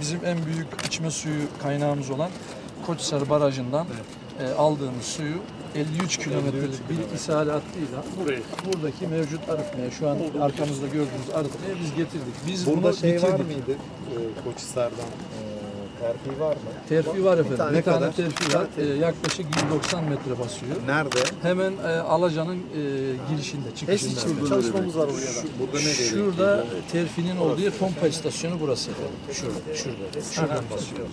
bizim en büyük içme suyu kaynağımız olan Koçhisar Barajı'ndan e, aldığımız suyu 53 kilometrelik bir ishal hattıyla buradaki mevcut arıtmaya, şu an arkamızda gördüğünüz arıtmaya biz getirdik. Biz Burada şey var bitirdik. mıydı? Ee, Koçhisar'dan ee, terfi var mı? Terfi var efendim. Bir tane tane, kadar. terfi var. E, yaklaşık 190 metre basıyor. Nerede? Hemen e, Alaca'nın e, girişinde, çıkışında. efendim. çalışmamız var orada. Şu, burada ne Şurada terfinin olduğu yer pompa istasyonu burası efendim. Şurada, şurada. Şuradan basıyor.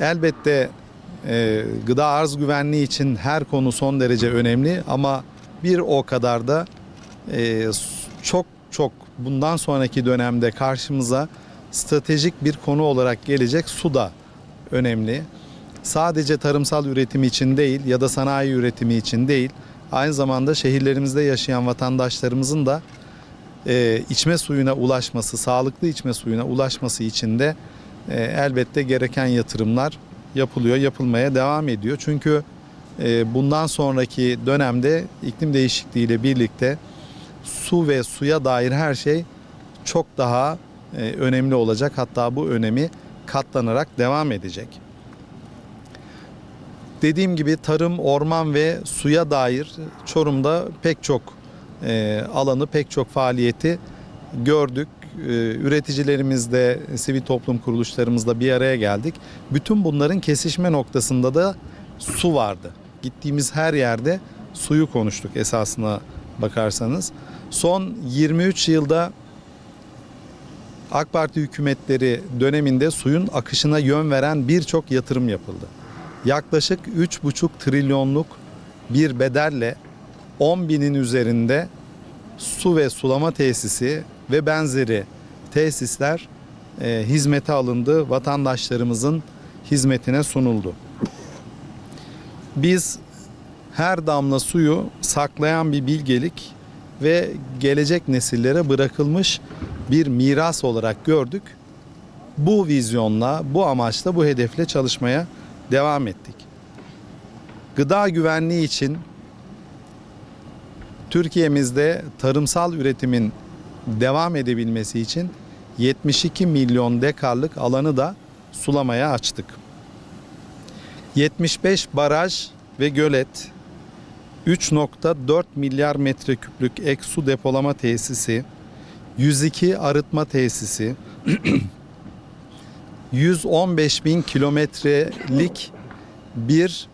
Elbette e, gıda arz güvenliği için her konu son derece önemli ama bir o kadar da e, çok çok bundan sonraki dönemde karşımıza stratejik bir konu olarak gelecek su da önemli. Sadece tarımsal üretim için değil ya da sanayi üretimi için değil, aynı zamanda şehirlerimizde yaşayan vatandaşlarımızın da e, içme suyuna ulaşması, sağlıklı içme suyuna ulaşması için de e, elbette gereken yatırımlar yapılıyor, yapılmaya devam ediyor. Çünkü e, bundan sonraki dönemde iklim değişikliği ile birlikte su ve suya dair her şey çok daha e, önemli olacak. Hatta bu önemi katlanarak devam edecek. Dediğim gibi tarım, orman ve suya dair Çorum'da pek çok e, alanı, pek çok faaliyeti gördük. E, üreticilerimizle, sivil toplum kuruluşlarımızla bir araya geldik. Bütün bunların kesişme noktasında da su vardı. Gittiğimiz her yerde suyu konuştuk esasına bakarsanız. Son 23 yılda AK Parti hükümetleri döneminde suyun akışına yön veren birçok yatırım yapıldı. Yaklaşık 3,5 trilyonluk bir bedelle 10 binin üzerinde su ve sulama tesisi ve benzeri tesisler e, hizmete alındı, vatandaşlarımızın hizmetine sunuldu. Biz her damla suyu saklayan bir bilgelik ve gelecek nesillere bırakılmış bir miras olarak gördük. Bu vizyonla, bu amaçla, bu hedefle çalışmaya devam ettik. Gıda güvenliği için Türkiye'mizde tarımsal üretimin devam edebilmesi için 72 milyon dekarlık alanı da sulamaya açtık. 75 baraj ve gölet, 3.4 milyar metreküplük ek su depolama tesisi, 102 arıtma tesisi, 115 bin kilometrelik bir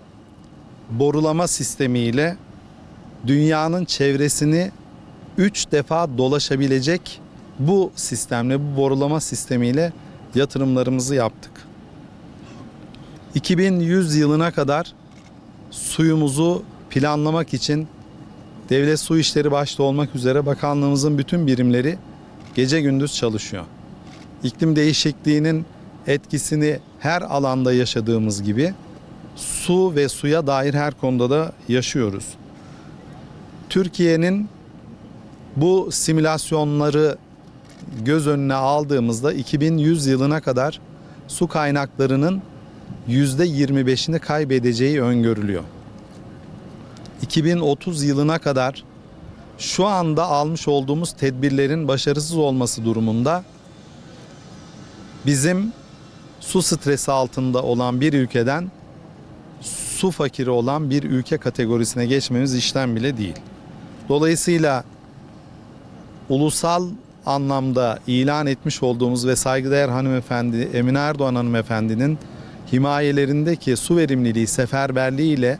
borulama sistemiyle dünyanın çevresini 3 defa dolaşabilecek bu sistemle, bu borulama sistemiyle yatırımlarımızı yaptık. 2100 yılına kadar suyumuzu planlamak için Devlet Su İşleri başta olmak üzere bakanlığımızın bütün birimleri gece gündüz çalışıyor. İklim değişikliğinin etkisini her alanda yaşadığımız gibi su ve suya dair her konuda da yaşıyoruz. Türkiye'nin bu simülasyonları göz önüne aldığımızda 2100 yılına kadar su kaynaklarının %25'ini kaybedeceği öngörülüyor. 2030 yılına kadar şu anda almış olduğumuz tedbirlerin başarısız olması durumunda bizim su stresi altında olan bir ülkeden su fakiri olan bir ülke kategorisine geçmemiz işten bile değil. Dolayısıyla ulusal anlamda ilan etmiş olduğumuz ve saygıdeğer hanımefendi Emine Erdoğan hanımefendinin himayelerindeki su verimliliği seferberliği ile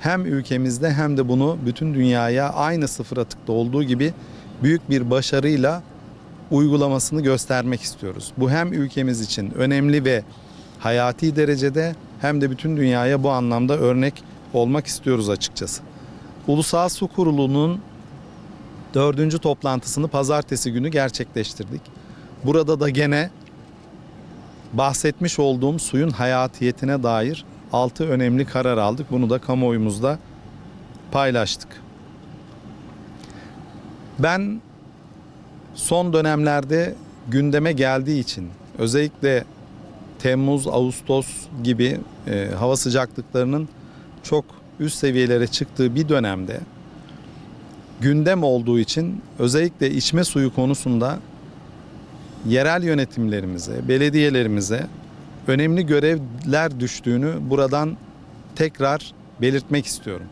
hem ülkemizde hem de bunu bütün dünyaya aynı sıfır atıkta olduğu gibi büyük bir başarıyla uygulamasını göstermek istiyoruz. Bu hem ülkemiz için önemli ve hayati derecede hem de bütün dünyaya bu anlamda örnek olmak istiyoruz açıkçası. Ulusal Su Kurulu'nun dördüncü toplantısını pazartesi günü gerçekleştirdik. Burada da gene bahsetmiş olduğum suyun hayatiyetine dair 6 önemli karar aldık. Bunu da kamuoyumuzda paylaştık. Ben son dönemlerde gündeme geldiği için özellikle Temmuz, Ağustos gibi e, hava sıcaklıklarının çok üst seviyelere çıktığı bir dönemde gündem olduğu için özellikle içme suyu konusunda yerel yönetimlerimize, belediyelerimize önemli görevler düştüğünü buradan tekrar belirtmek istiyorum.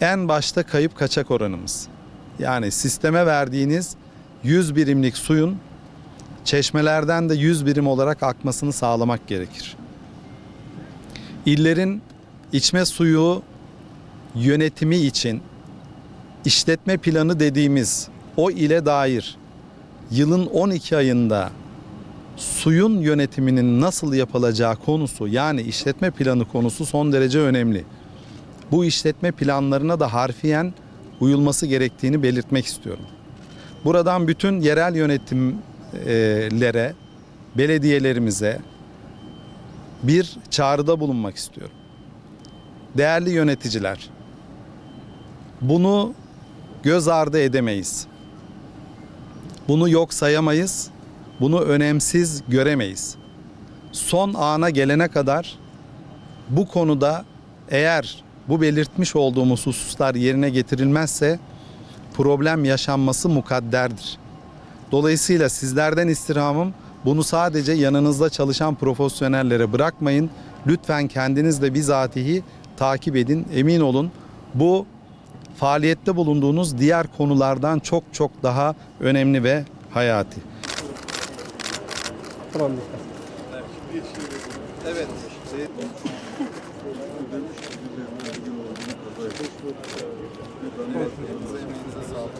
En başta kayıp kaçak oranımız. Yani sisteme verdiğiniz 100 birimlik suyun çeşmelerden de 100 birim olarak akmasını sağlamak gerekir. İllerin içme suyu yönetimi için işletme planı dediğimiz o ile dair yılın 12 ayında suyun yönetiminin nasıl yapılacağı konusu yani işletme planı konusu son derece önemli. Bu işletme planlarına da harfiyen uyulması gerektiğini belirtmek istiyorum. Buradan bütün yerel yönetimlere, belediyelerimize bir çağrıda bulunmak istiyorum. Değerli yöneticiler, bunu göz ardı edemeyiz. Bunu yok sayamayız. Bunu önemsiz göremeyiz. Son ana gelene kadar bu konuda eğer bu belirtmiş olduğumuz hususlar yerine getirilmezse problem yaşanması mukadderdir. Dolayısıyla sizlerden istirhamım bunu sadece yanınızda çalışan profesyonellere bırakmayın. Lütfen kendiniz de bizatihi takip edin. Emin olun bu faaliyette bulunduğunuz diğer konulardan çok çok daha önemli ve hayati. Tamam. Evet.